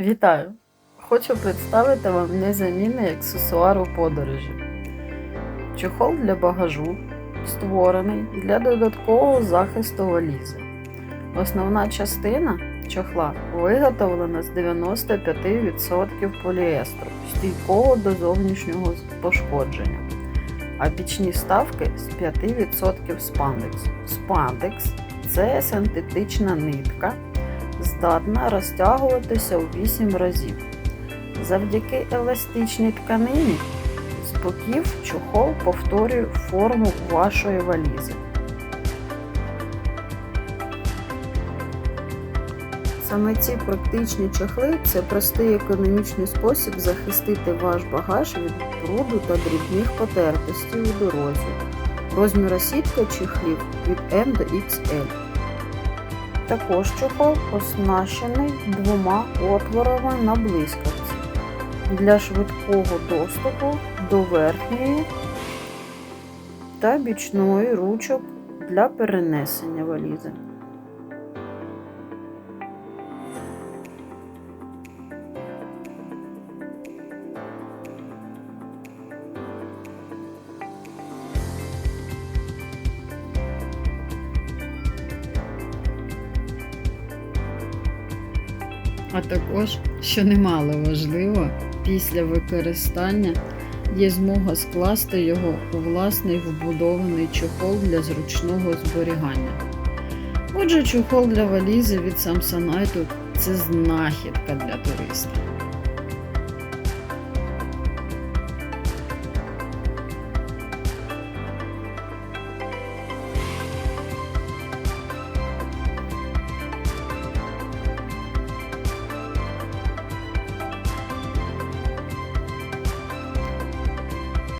Вітаю! Хочу представити вам незамінний аксесуар у подорожі. Чохол для багажу створений для додаткового захисту валізи. Основна частина чохла виготовлена з 95% поліестру, стійкого до зовнішнього пошкодження, а бічні вставки з 5% спандексу. Спандекс це синтетична нитка, здатна розтягуватися у 8 разів. Завдяки еластичній тканині з боків чохол повторює форму вашої валізи. Саме ці практичні чохли це простий економічний спосіб захистити ваш багаж від бруду та дрібних потертостей у дорозі. Розміра сітка чехлів від M до XL. Також чохол оснащений двома отворами на блискавці для швидкого доступу до верхньої та бічної ручок для перенесення валізи. А також, що немало важливо, після використання є змога скласти його у власний вбудований чохол для зручного зберігання. Отже, чохол для валізи від Samsonite – це знахідка для туриста.